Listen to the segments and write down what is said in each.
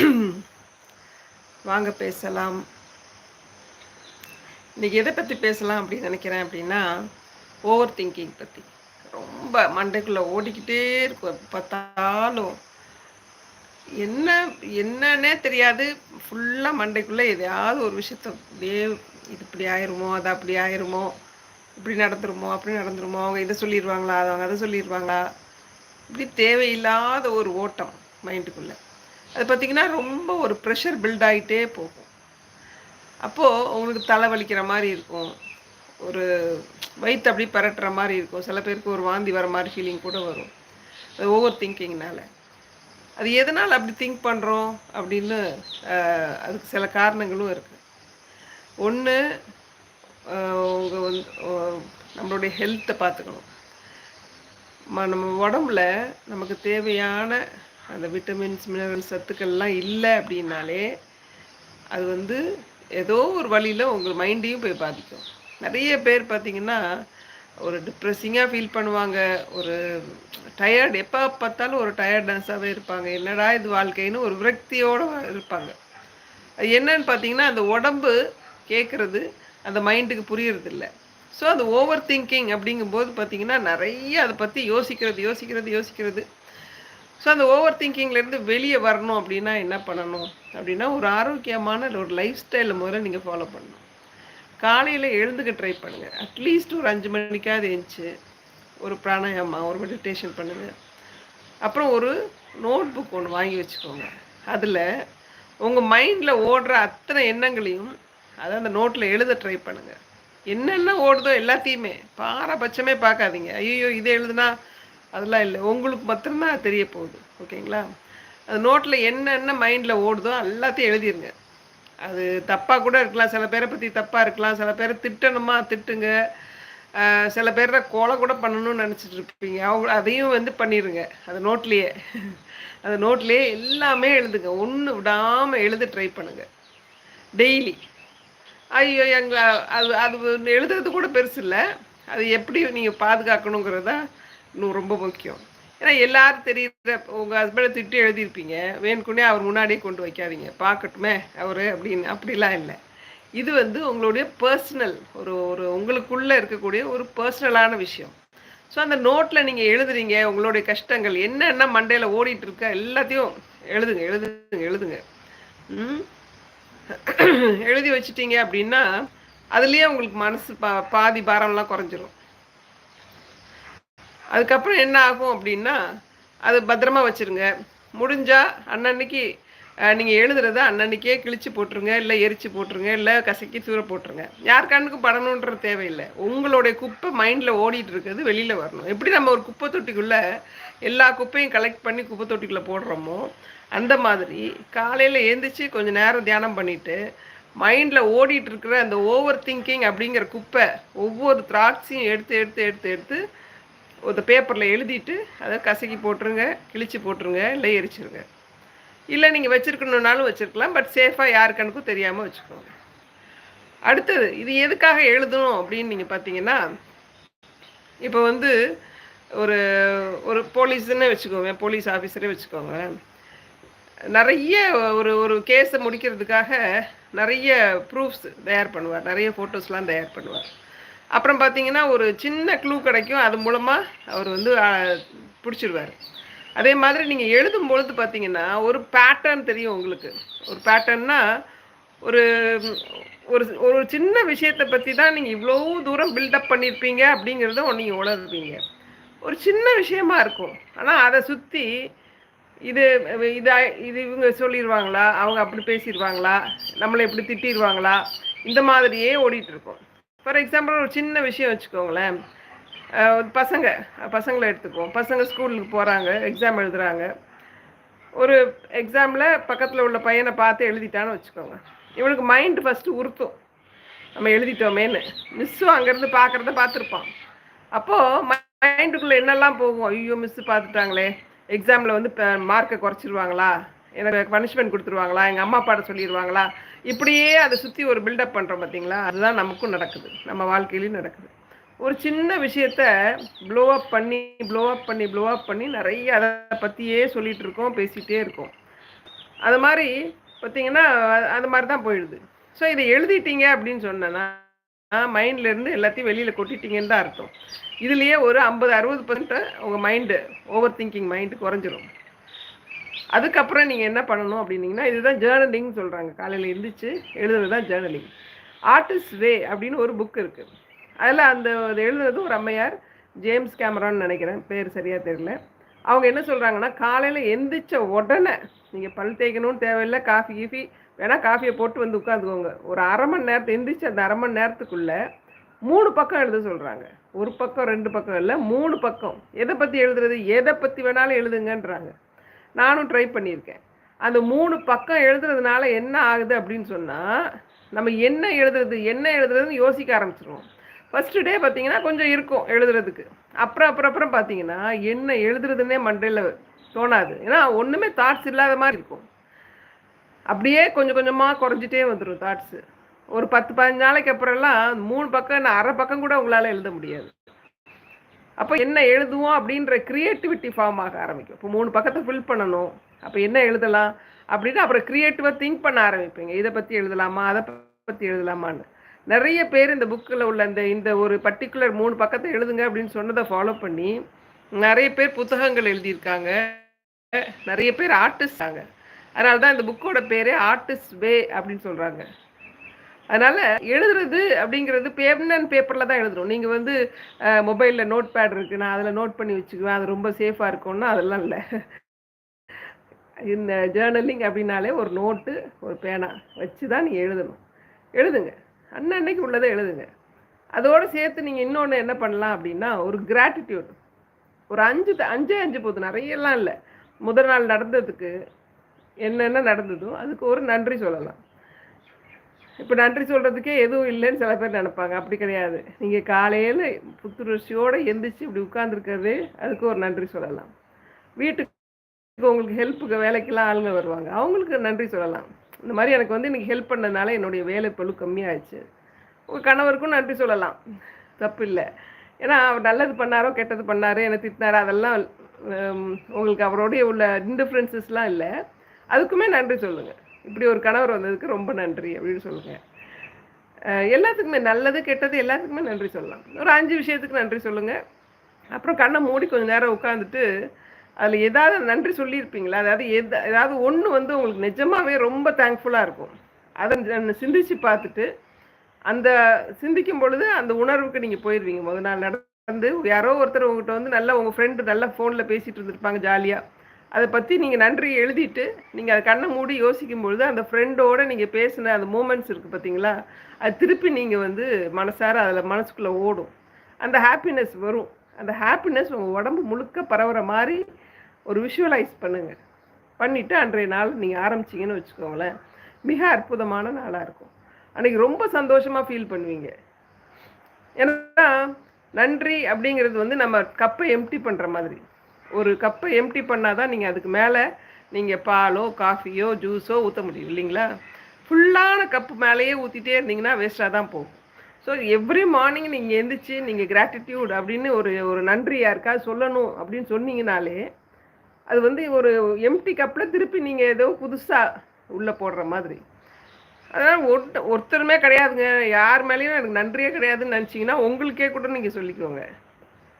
வாங்க பேசலாம். இன்றைக்கி எதை பற்றி பேசலாம் அப்படின்னு நினைக்கிறேன் அப்படின்னா ஓவர் திங்கிங் பற்றி ரொம்ப மண்டைக்குள்ளே ஓடிக்கிட்டே இருக்கும். பார்த்தாலும். என்ன என்னன்னே தெரியாது. ஃபுல்லாக மண்டைக்குள்ளே எதையாவது ஒரு விஷயத்த அப்படியே இது இப்படி ஆயிருமோ அது அப்படி ஆயிருமோ இப்படி நடந்துருமோ அப்படி நடந்துருமோ அவங்க இதை சொல்லிடுவாங்களா அவங்க அதை சொல்லிடுவாங்களா? இப்படி தேவையில்லாத ஒரு ஓட்டம் மைண்டுக்குள்ளே அது பார்த்திங்கன்னா ரொம்ப ஒரு ப்ரெஷர் பில்ட் ஆகிட்டே போகும். அப்போது உங்களுக்கு தலை வலிக்கிற மாதிரி இருக்கும். ஒரு வயிற்று அப்படி பரட்டுற மாதிரி இருக்கும். சில பேருக்கு ஒரு வாந்தி வர மாதிரி ஃபீலிங் கூட வரும். அது ஓவர் திங்கிங்னால அது எதனால் அப்படி திங்க் பண்ணுறோம் அப்படின்னு அதுக்கு சில காரணங்களும் இருக்குது ஒன்று உங்கள் வந்து நம்மளுடைய ஹெல்த்தை பார்த்துக்கணும் நம்ம உடம்புல நமக்கு தேவையான அந்த விட்டமின்ஸ் மினரல் சத்துக்கள்லாம் இல்லை அப்படின்னாலே அது வந்து ஏதோ ஒரு வழியில் உங்கள் மைண்டையும் போய் பாதிக்கும். நிறைய பேர் பார்த்திங்கன்னா ஒரு டிப்ரெஸிங்காக ஃபீல் பண்ணுவாங்க. ஒரு டயர்டு எப்போ பார்த்தாலும் ஒரு டயர்ட்னஸாகவே இருப்பாங்க. என்னடா இது வாழ்க்கைன்னு ஒரு விரக்தியோடு இருப்பாங்க. அது என்னன்னு பார்த்தீங்கன்னா அந்த உடம்பு கேட்குறது அந்த மைண்டுக்கு புரியறதில்ல. ஸோ அந்த ஓவர் திங்கிங் அப்படிங்கும்போது பார்த்தீங்கன்னா நிறைய அதை பற்றி யோசிக்கிறது யோசிக்கிறது யோசிக்கிறது. ஸோ அந்த ஓவர் திங்கிங்லேருந்து வெளியே வரணும் அப்படின்னா என்ன பண்ணணும்? அப்படின்னா ஒரு ஆரோக்கியமான ஒரு லைஃப் ஸ்டைலை முதல்ல நீங்கள் ஃபாலோ பண்ணணும். காலையில் எழுந்துக்க ட்ரை பண்ணுங்கள் அட்லீஸ்ட் ஒரு அஞ்சு மணிக்காவது எழுந்துச்சு ஒரு பிராணாயாமா ஒரு மெடிடேஷன் பண்ணுங்கள் அப்புறம் ஒரு நோட் புக் ஒன்று வாங்கி வச்சுக்கோங்க. அதில் உங்கள் மைண்டில் ஓடுற அத்தனை எண்ணங்களையும் அதை அந்த நோட்டில் எழுத ட்ரை பண்ணுங்கள் என்னென்ன ஓடுதோ எல்லாத்தையுமே பாரபட்சமே பார்க்காதீங்க. ஐயோ இதை எழுதுனா அதெல்லாம் இல்லை. உங்களுக்கு மாத்திரம்தான் தெரிய போகுது. ஓகேங்களா? அது நோட்டில் என்னென்ன மைண்டில் ஓடுதோ எல்லாத்தையும் எழுதிருங்க. அது தப்பாக கூட இருக்கலாம். சில பேரை பற்றி தப்பாக இருக்கலாம். சில பேரை திட்டணுமா? திட்டுங்க. சில பேரை கொலை கூட பண்ணணும்னு நினச்சிட்டு இருப்பீங்க. அவங்க அதையும் வந்து பண்ணிடுங்க அது நோட்லேயே. அந்த நோட்லேயே எல்லாமே எழுதுங்க. ஒன்று விடாமல் எழுத ட்ரை பண்ணுங்கள் டெய்லி ஐயோ எங்களை அது அது எழுதுறது கூட பெருசு இல்லை. அது எப்படி நீங்கள் பாதுகாக்கணுங்கிறதா இன்னும் ரொம்ப முக்கியம். ஏன்னா எல்லாரும் தெரியுற உங்கள் ஹஸ்பண்டை திட்டு எழுதியிருப்பீங்க. வேணுக்குன்னே அவர் முன்னாடியே கொண்டு வைக்காதீங்க. பார்க்கட்டுமே அவர் அப்படின்னு. அப்படிலாம் இல்லை. இது வந்து உங்களுடைய பர்சனல் ஒரு ஒரு உங்களுக்குள்ளே இருக்கக்கூடிய ஒரு பர்சனலான விஷயம். ஸோ அந்த நோட்டில் நீங்கள் எழுதுறீங்க உங்களுடைய கஷ்டங்கள் என்னென்ன மண்டையில் ஓடிட்டு இருக்க எல்லாத்தையும் எழுதுங்க எழுதுங்க எழுதுங்க. எழுதி வச்சிட்டீங்க அப்படின்னா அதுலேயே உங்களுக்கு மனசு பா பாதி பாரம்லாம் குறைஞ்சிரும். அதுக்கப்புறம் என்ன ஆகும் அப்படின்னா அது பத்திரமா வச்சுருங்க. முடிஞ்சால் அன்னன்னைக்கு நீங்கள் எழுதுறத அன்னன்னைக்கே கிழிச்சு போட்டுருங்க இல்லை எரிச்சு போட்டுருங்க இல்லை கசக்கி தூர போட்டுருங்க. யார் கண்ணுக்கும் படணுன்ற தேவையில்லை. உங்களுடைய குப்பை மைண்டில் ஓடிட்டு இருக்கிறது வெளியில் வரணும். எப்படி நம்ம ஒரு குப்பை தொட்டிக்குள்ளே எல்லா குப்பையும் கலெக்ட் பண்ணி குப்பை தொட்டிக்குள்ளே போடுறோமோ அந்த மாதிரி காலையில் எழுந்திரிச்சு கொஞ்சம் நேரம் தியானம் பண்ணிவிட்டு மைண்டில் ஓடிட்டு இருக்கிற அந்த ஓவர் திங்கிங் அப்படிங்கிற குப்பை ஒவ்வொரு திராட்சையும் எடுத்து எடுத்து எடுத்து எடுத்து ஒரு பேப்பரில் எழுதிட்டு அதை கசக்கி போட்டுருங்க கிழிச்சு போட்டுருங்க இல்லை எரிச்சிருங்க. இல்லை நீங்கள் வச்சுருக்கணுன்னாலும் வச்சுருக்கலாம் பட் சேஃபாக யார் கணக்கும் தெரியாமல் வச்சுக்கோங்க. அடுத்தது இது எதுக்காக எழுதணும் அப்படின்னு நீங்கள் பார்த்தீங்கன்னா இப்போ வந்து ஒரு ஒரு போலீஸ்ன்னு வச்சுக்கோங்க போலீஸ் ஆஃபீஸரே வச்சுக்கோங்க. நிறைய ஒரு ஒரு கேஸை முடிக்கிறதுக்காக நிறைய ப்ரூஃப்ஸ் தயார் பண்ணுவார் நிறைய ஃபோட்டோஸ்லாம் தயார் பண்ணுவார். அப்புறம் பார்த்தீங்கன்னா ஒரு சின்ன க்ளூ கிடைக்கும். அது மூலமாக அவர் வந்து பிடிச்சிருவார். அதே மாதிரி நீங்கள் எழுதும் பொழுது பார்த்தீங்கன்னா ஒரு பேட்டர்ன் தெரியும் உங்களுக்கு. ஒரு பேட்டர்ன்னா ஒரு ஒரு ஒரு சின்ன விஷயத்தை பற்றி தான் நீங்கள் இவ்வளோ தூரம் பில்டப் பண்ணியிருப்பீங்க அப்படிங்கிறத நீங்கள் உணர்வீங்க. ஒரு சின்ன விஷயமா இருக்கும். ஆனால் அதை சுற்றி இது இது இது இவங்க சொல்லிடுவாங்களா அவங்க அப்படி பேசிடுவாங்களா நம்மளை எப்படி திட்டிடுவாங்களா இந்த மாதிரியே ஓடிட்டு இருக்கோம். ஃபார் எக்ஸாம்பிள் ஒரு சின்ன விஷயம் வச்சுக்கோங்களேன். பசங்க பசங்களை எடுத்துக்குவோம். பசங்க ஸ்கூலுக்கு போகிறாங்க எக்ஸாம் எழுதுகிறாங்க ஒரு எக்ஸாமில் பக்கத்தில் உள்ள பையனை பார்த்து எழுதிட்டான்னு வச்சுக்கோங்க. இவனுக்கு மைண்டு ஃபஸ்ட்டு உறுத்தும். நம்ம எழுதிட்டோமேன்னு. மிஸ்ஸும் அங்கேருந்து பார்க்குறத பார்த்துருப்பான். அப்போது மைண்டுக்குள்ளே என்னெல்லாம் போகும்? ஐயோ மிஸ்ஸு பார்த்துட்டாங்களே. எக்ஸாமில் வந்து இப்போ மார்க்கை குறைச்சிருவாங்களா? எனக்கு பனிஷ்மெண்ட் கொடுத்துருவாங்களா? எங்கள் அம்மா அப்பாட்ட சொல்லிடுவாங்களா இப்படியே அதை சுற்றி ஒரு பில்டப் பண்ணுறோம் பார்த்தீங்களா அதுதான் நமக்கும் நடக்குது. நம்ம வாழ்க்கையிலையும் நடக்குது. ஒரு சின்ன விஷயத்த ப்ளோ அப் பண்ணி ப்ளோ அப் பண்ணி ப்ளோ அப் பண்ணி நிறைய அதை பற்றியே சொல்லிகிட்டு இருக்கோம் பேசிகிட்டே இருக்கோம். அது மாதிரி பார்த்தீங்கன்னா அது மாதிரி தான் போயிடுது. ஸோ இதை எழுதிட்டீங்க அப்படின்னு சொன்னேன்னா மைண்ட்லேருந்து எல்லாத்தையும் வெளியில் கொட்டிட்டீங்கன்னு தான் அர்த்தம். இதுலேயே ஒரு ஐம்பது அறுபது பர்சன்ட்டை உங்கள் மைண்டு ஓவர் திங்கிங் மைண்டு குறைஞ்சிரும். அதுக்கப்புறம் நீங்கள் என்ன பண்ணணும் அப்படின்னீங்கன்னா இதுதான் ஜேர்னலிங்னு சொல்கிறாங்க காலையில் எழுந்திரிச்சு எழுதுறது தான் ஜேர்னலிங் ஆர்டிஸ்ட் வே அப்படின்னு ஒரு புக் இருக்குது அதில் அந்த அது எழுதுறது ஒரு அம்மையார் ஜேம்ஸ் கேமரான்னு நினைக்கிறேன். பேர் சரியாக தெரியல. அவங்க என்ன சொல்கிறாங்கன்னா காலையில் எந்திரிச்ச உடனே நீங்கள் பல் தேய்க்கணும்னு தேவையில்லை காஃபி கீஃபி வேணால் காஃபியை போட்டு வந்து உட்காந்துக்கோங்க. ஒரு அரை மணி நேரத்தை எந்திரிச்சு அந்த அரை மணி நேரத்துக்குள்ளே மூணு பக்கம் எழுத சொல்கிறாங்க ஒரு பக்கம் ரெண்டு பக்கம் இல்லை மூணு பக்கம். எதை பற்றி எழுதுறது? எதை பற்றி வேணாலும் எழுதுங்கன்றாங்க. நானும் ட்ரை பண்ணியிருக்கேன். அந்த மூணு பக்கம் எழுதுறதுனால என்ன ஆகுது அப்படின்னு சொன்னால் நம்ம என்ன எழுதுறது என்ன எழுதுறதுன்னு யோசிக்க ஆரம்பிச்சிருவோம். ஃபஸ்ட்டு டே பார்த்தீங்கன்னா கொஞ்சம் இருக்கும் எழுதுறதுக்கு. அப்புறம் அப்புறம் அப்புறம் பார்த்தீங்கன்னா என்ன எழுதுறதுன்னே மண்டையில் தோணாது. ஏன்னா ஒன்றுமே தாட்ஸ் இல்லாத மாதிரி இருக்கும். அப்படியே கொஞ்சம் கொஞ்சமாக குறைஞ்சிட்டே வந்துடும் தாட்ஸு ஒரு பத்து பதினஞ்சு நாளைக்கு அப்புறம்லாம் மூணு பக்கம் நான் அரை பக்கம் கூட உங்களால் எழுத முடியாது. அப்போ என்ன எழுதுவோம் அப்படின்ற க்ரியேட்டிவிட்டி ஃபார்ம் ஆக ஆரம்பிக்கும். இப்போ மூணு பக்கத்தை ஃபில் பண்ணணும். அப்போ என்ன எழுதலாம்? அப்படின்னு அப்புறம் க்ரியேட்டிவாக திங்க் பண்ண ஆரம்பிப்பீங்க. இதை பற்றி எழுதலாமா? அதை பற்றி எழுதலாமான்னு. நிறைய பேர் இந்த புக்கில் உள்ள இந்த இந்த ஒரு பர்டிகுலர் மூணு பக்கத்தை எழுதுங்க அப்படின்னு சொன்னதை ஃபாலோ பண்ணி நிறைய பேர் புத்தகங்கள் எழுதியிருக்காங்க. நிறைய பேர் ஆர்டிஸ்டாங்க அதனால தான் இந்த புக்கோட பேரே ஆர்டிஸ்ட் வே அப்படின்னு சொல்கிறாங்க அதனால் எழுதுறது அப்படிங்கிறது பேப்னன் அண்ட் பேப்பரில் தான் எழுதுறோம். நீங்கள் வந்து மொபைலில் நோட் பேட் இருக்குது நான் அதில் நோட் பண்ணி வச்சுக்குவேன். அது ரொம்ப சேஃபாக இருக்கும்னா அதெல்லாம் இல்லை. இந்த ஜேர்னலிங் அப்படின்னாலே ஒரு நோட்டு ஒரு பேனா வச்சு தான் நீங்கள் எழுதணும். எழுதுங்க. அன்னன்னைக்கு உள்ளதை எழுதுங்க. அதோடு சேர்த்து நீங்கள் இன்னொன்று என்ன பண்ணலாம் அப்படின்னா ஒரு கிராட்டிடியூட் ஒரு அஞ்சு அஞ்சே அஞ்சு போகுது நிறையெல்லாம் இல்லை. முதல் நாள் நடந்ததுக்கு என்னென்ன நடந்ததோ அதுக்கு ஒரு நன்றி சொல்லலாம். இப்போ நன்றி சொல்கிறதுக்கே எதுவும் இல்லைன்னு சில பேர் நினைப்பாங்க. அப்படி கிடையாது. நீங்கள் காலையில் புத்துணர்ச்சியோடு எந்திரிச்சு இப்படி உட்காந்துருக்கிறது அதுக்கு ஒரு நன்றி சொல்லலாம். வீட்டுக்கு உங்களுக்கு ஹெல்ப்புக்கு வேலைக்கெல்லாம் ஆளுங்க வருவாங்க. அவங்களுக்கு நன்றி சொல்லலாம். இந்த மாதிரி எனக்கு வந்து இன்றைக்கி ஹெல்ப் பண்ணதுனால என்னுடைய வேலை பழு கம்மியாகிடுச்சு உங்கள் கணவருக்கும் நன்றி சொல்லலாம். தப்பு இல்லை. ஏன்னா அவர் நல்லது பண்ணாரோ கெட்டது பண்ணாரோ என்னை திட்டினாரோ அதெல்லாம் உங்களுக்கு அவரோடைய உள்ள இன்டிஃப்ரென்சஸ்லாம் இல்லை. அதுக்குமே நன்றி சொல்லுங்கள் இப்படி ஒரு கணவர் வந்ததுக்கு ரொம்ப நன்றி அப்படின்னு சொல்லுங்கள் எல்லாத்துக்குமே நல்லது கெட்டது எல்லாத்துக்குமே நன்றி சொல்லலாம். ஒரு அஞ்சு விஷயத்துக்கு நன்றி சொல்லுங்கள் அப்புறம் கண்ணை மூடி கொஞ்சம் நேரம் உட்காந்துட்டு அதில் ஏதாவது நன்றி சொல்லியிருப்பீங்களா? அதாவது எது ஏதாவது ஒன்று வந்து உங்களுக்கு நிஜமாகவே ரொம்ப தேங்க்ஃபுல்லாக இருக்கும். அதை சிந்திச்சு பார்த்துட்டு அந்த சிந்திக்கும் பொழுது அந்த உணர்வுக்கு நீங்கள் போயிடுவீங்க முதல் நாள் நடந்து யாரோ ஒருத்தர் உங்கள்கிட்ட வந்து நல்லா உங்கள் ஃப்ரெண்டு நல்லா ஃபோனில் பேசிகிட்டு இருந்திருப்பாங்க ஜாலியாக அதை பற்றி நீங்கள் நன்றி எழுதிட்டு நீங்கள் அதை கண்ணை மூடி யோசிக்கும் பொழுது அந்த ஃப்ரெண்டோட நீங்கள் பேசின அந்த மூமெண்ட்ஸ் இருக்குது பார்த்தீங்களா அது திருப்பி நீங்கள் வந்து மனசார அதில் மனசுக்குள்ளே ஓடும். அந்த ஹாப்பினஸ் வரும். அந்த ஹாப்பினஸ் உங்கள் உடம்பு முழுக்க பரவுற மாதிரி ஒரு விஷுவலைஸ் பண்ணுங்கள் பண்ணிவிட்டு அன்றைய நாள் நீங்கள் ஆரம்பிச்சிங்கன்னு வச்சுக்கோங்களேன். மிக அற்புதமான நாளாக இருக்கும். அன்றைக்கி ரொம்ப சந்தோஷமாக ஃபீல் பண்ணுவீங்க. ஏன்னா நன்றி அப்படிங்கிறது வந்து நம்ம கப்பை எம்டி பண்ணுற மாதிரி. ஒரு கப்பை எம்டி பண்ணால் தான் நீங்கள் அதுக்கு மேலே நீங்கள் பாலோ காஃபியோ ஜூஸோ ஊற்ற முடியும் இல்லைங்களா? ஃபுல்லான கப்பு மேலேயே ஊற்றிட்டே இருந்தீங்கன்னா வேஸ்ட்டாக தான் போகும். ஸோ எவ்ரி மார்னிங் நீங்கள் எந்திரிச்சு நீங்கள் கிராட்டிடியூட் அப்படின்னு ஒரு ஒரு நன்றி யாருக்காவது சொல்லணும் அப்படின்னு சொன்னீங்கனாலே அது வந்து ஒரு எம்டி கப்பில் திருப்பி நீங்கள் ஏதோ புதுசாக உள்ளே போடுற மாதிரி. அதனால் ஒருத்தருமே கிடையாதுங்க. யார் மேலேயும் எனக்கு நன்றியே கிடையாதுன்னு நினச்சிங்கன்னா உங்களுக்கே கூட நீங்கள் சொல்லிக்கோங்க.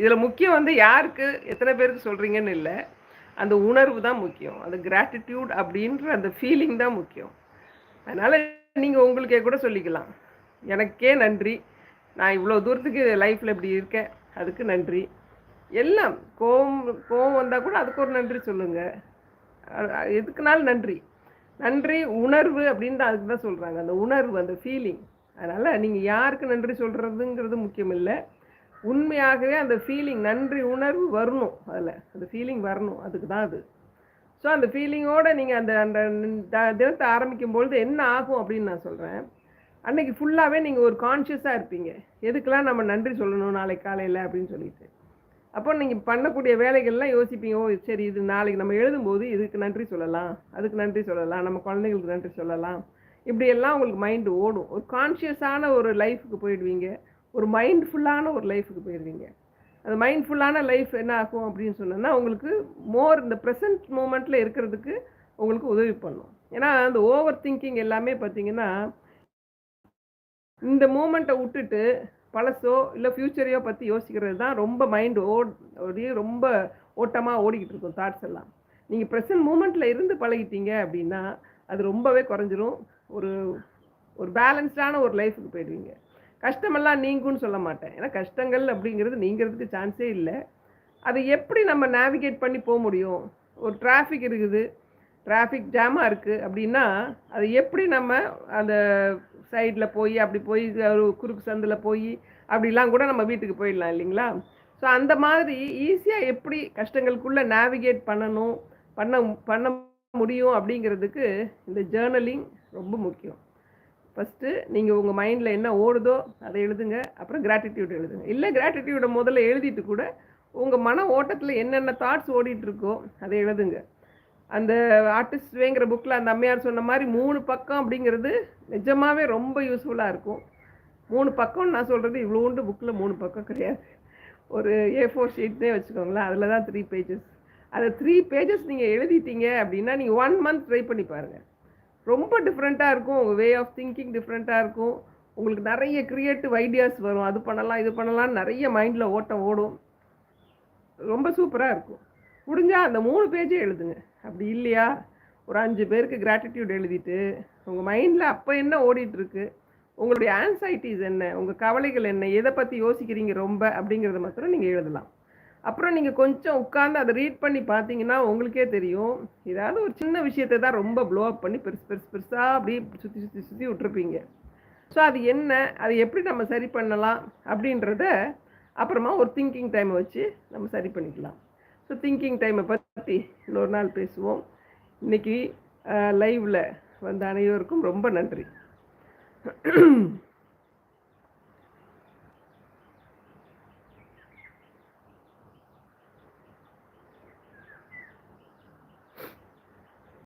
இதில் முக்கியம் வந்து யாருக்கு எத்தனை பேருக்கு சொல்கிறீங்கன்னு இல்லை. அந்த உணர்வு தான் முக்கியம். அந்த கிராட்டிடியூட் அப்படின்ற அந்த ஃபீலிங் தான் முக்கியம். அதனால் நீங்கள் உங்களுக்கே கூட சொல்லிக்கலாம். எனக்கே நன்றி. நான் இவ்வளோ தூரத்துக்கு லைஃப்பில் இப்படி இருக்கேன். அதுக்கு நன்றி. எல்லாம் கோவம் கோவம் வந்தால் கூட அதுக்கு ஒரு நன்றி சொல்லுங்கள் எதுக்குனாலும் நன்றி. நன்றி உணர்வு அப்படின்னு தான் அதுக்கு தான் சொல்கிறாங்க அந்த உணர்வு அந்த ஃபீலிங் அதனால் நீங்கள் யாருக்கு நன்றி சொல்கிறதுங்கிறது முக்கியம் இல்லை. உண்மையாகவே அந்த ஃபீலிங் நன்றி உணர்வு வரணும் அதில். அந்த ஃபீலிங் வரணும். அதுக்கு தான் அது. ஸோ அந்த ஃபீலிங்கோடு நீங்கள் அந்த அந்த தினத்தை ஆரம்பிக்கும் பொழுது என்ன ஆகும் அப்படின்னு நான் சொல்கிறேன் அன்றைக்கி ஃபுல்லாகவே நீங்கள் ஒரு கான்ஷியஸாக இருப்பீங்க. எதுக்கெல்லாம் நம்ம நன்றி சொல்லணும் நாளைக்கு காலையில் அப்படின்னு சொல்லிட்டு. அப்போ நீங்கள் பண்ணக்கூடிய வேலைகள்லாம் யோசிப்பீங்க. ஓ சரி இது நாளைக்கு நம்ம எழுதும்போது இதுக்கு நன்றி சொல்லலாம். அதுக்கு நன்றி சொல்லலாம். நம்ம குழந்தைங்களுக்கு நன்றி சொல்லலாம். இப்படியெல்லாம் உங்களுக்கு மைண்டு ஓடும். ஒரு கான்ஷியஸான ஒரு லைஃபுக்கு போயிடுவீங்க. ஒரு மைண்ட்ஃபுல்லான ஒரு லைஃபுக்கு போயிடுவீங்க அந்த மைண்ட்ஃபுல்லான லைஃப் என்ன ஆகும் அப்படின்னு சொன்னோன்னா உங்களுக்கு மோர் இந்த ப்ரெசன்ட் மூமெண்ட்டில் இருக்கிறதுக்கு உங்களுக்கு உதவி பண்ணும். ஏன்னா அந்த ஓவர் திங்கிங் எல்லாமே பார்த்தீங்கன்னா இந்த மூமெண்ட்டை விட்டுட்டு பழசோ இல்லை ஃப்யூச்சரையோ பற்றி யோசிக்கிறது தான் ரொம்ப மைண்டு ஓடி ரொம்ப ஓட்டமாக ஓடிக்கிட்டு இருக்கும் தாட்ஸ் எல்லாம். நீங்கள் ப்ரெசன்ட் மூமெண்ட்டில் இருந்து பழகிட்டீங்க அப்படின்னா அது ரொம்பவே குறைஞ்சிரும். ஒரு ஒரு பேலன்ஸ்டான ஒரு லைஃபுக்கு போயிடுவீங்க. கஷ்டமெல்லாம் நீங்கும்னு சொல்ல மாட்டேன். ஏன்னா கஷ்டங்கள் அப்படிங்கிறது நீங்கிறதுக்கு சான்ஸே இல்லை. அதை எப்படி நம்ம நேவிகேட் பண்ணி போக முடியும்? ஒரு டிராஃபிக் இருக்குது. டிராஃபிக் ஜாமாக இருக்குது அப்படின்னா அது எப்படி நம்ம அந்த சைடில் போய் அப்படி போய் ஒரு குறுக்கு சந்தில் போய் அப்படிலாம் கூட நம்ம வீட்டுக்கு போயிடலாம் இல்லைங்களா? ஸோ அந்த மாதிரி ஈஸியாக எப்படி கஷ்டங்களுக்குள்ளே நேவிகேட் பண்ணணும் பண்ண பண்ண முடியும் அப்படிங்கிறதுக்கு இந்த ஜேர்னலிங் ரொம்ப முக்கியம். ஃபஸ்ட்டு நீங்கள் உங்கள் மைண்டில் என்ன ஓடுதோ அதை எழுதுங்க. அப்புறம் கிராட்டிடியூட் எழுதுங்க. இல்லை கிராட்டிடியூடை முதல்ல எழுதிட்டு கூட உங்கள் மன ஓட்டத்தில் என்னென்ன தாட்ஸ் ஓடிட்டுருக்கோ அதை எழுதுங்க. அந்த ஆர்டிஸ்ட் வேங்கிற புக்கில் அந்த அம்மையார் சொன்ன மாதிரி மூணு பக்கம் அப்படிங்கிறது நிஜமாகவே ரொம்ப யூஸ்ஃபுல்லாக இருக்கும். மூணு பக்கம் நான் சொல்கிறது இவ்வளோண்டு புக்கில் மூணு பக்கம் கிடையாது. ஒரு ஏ ஃபோர் ஷீட்னே வச்சுக்கோங்களேன் அதில் தான் த்ரீ பேஜஸ் அதை த்ரீ பேஜஸ் நீங்கள் எழுதிட்டீங்க அப்படின்னா நீங்கள் ஒன் மந்த் ட்ரை பண்ணி பாருங்கள் ரொம்ப டிஃப்ரெண்ட்டாக இருக்கும். உங்கள் வே ஆஃப் திங்கிங் டிஃப்ரெண்ட்டாக இருக்கும். உங்களுக்கு நிறைய க்ரியேட்டிவ் ஐடியாஸ் வரும். அது பண்ணலாம் இது பண்ணலாம் நிறைய மைண்டில் ஓட்டம் ஓடும். ரொம்ப சூப்பராக இருக்கும். முடிஞ்சால் அந்த மூணு பேஜே எழுதுங்க. அப்படி இல்லையா? ஒரு அஞ்சு பேருக்கு கிராட்டிடியூட் எழுதிட்டு உங்கள் மைண்டில் அப்போ என்ன ஓடிட்டுருக்கு? உங்களுடைய ஆன்சைட்டிஸ் என்ன? உங்கள் கவலைகள் என்ன? எதை பற்றி யோசிக்கிறீங்க ரொம்ப? அப்படிங்கிறத மாத்திரம் நீங்கள் எழுதலாம். அப்புறம் நீங்கள் கொஞ்சம் உட்காந்து அதை ரீட் பண்ணி பார்த்தீங்கன்னா உங்களுக்கே தெரியும். ஏதாவது ஒரு சின்ன விஷயத்தை தான் ரொம்ப ப்ளோ அப் பண்ணி பெருசு பெருசு பெருசாக அப்படியே சுற்றி சுற்றி சுற்றி விட்டுருப்பீங்க. ஸோ அது என்ன? அது எப்படி நம்ம சரி பண்ணலாம்? அப்படின்றத அப்புறமா ஒரு திங்கிங் டைமை வச்சு நம்ம சரி பண்ணிக்கலாம். ஸோ திங்கிங் டைமை பற்றி இன்னொரு நாள் பேசுவோம். இன்றைக்கி லைவில் வந்த அனைவருக்கும் ரொம்ப நன்றி.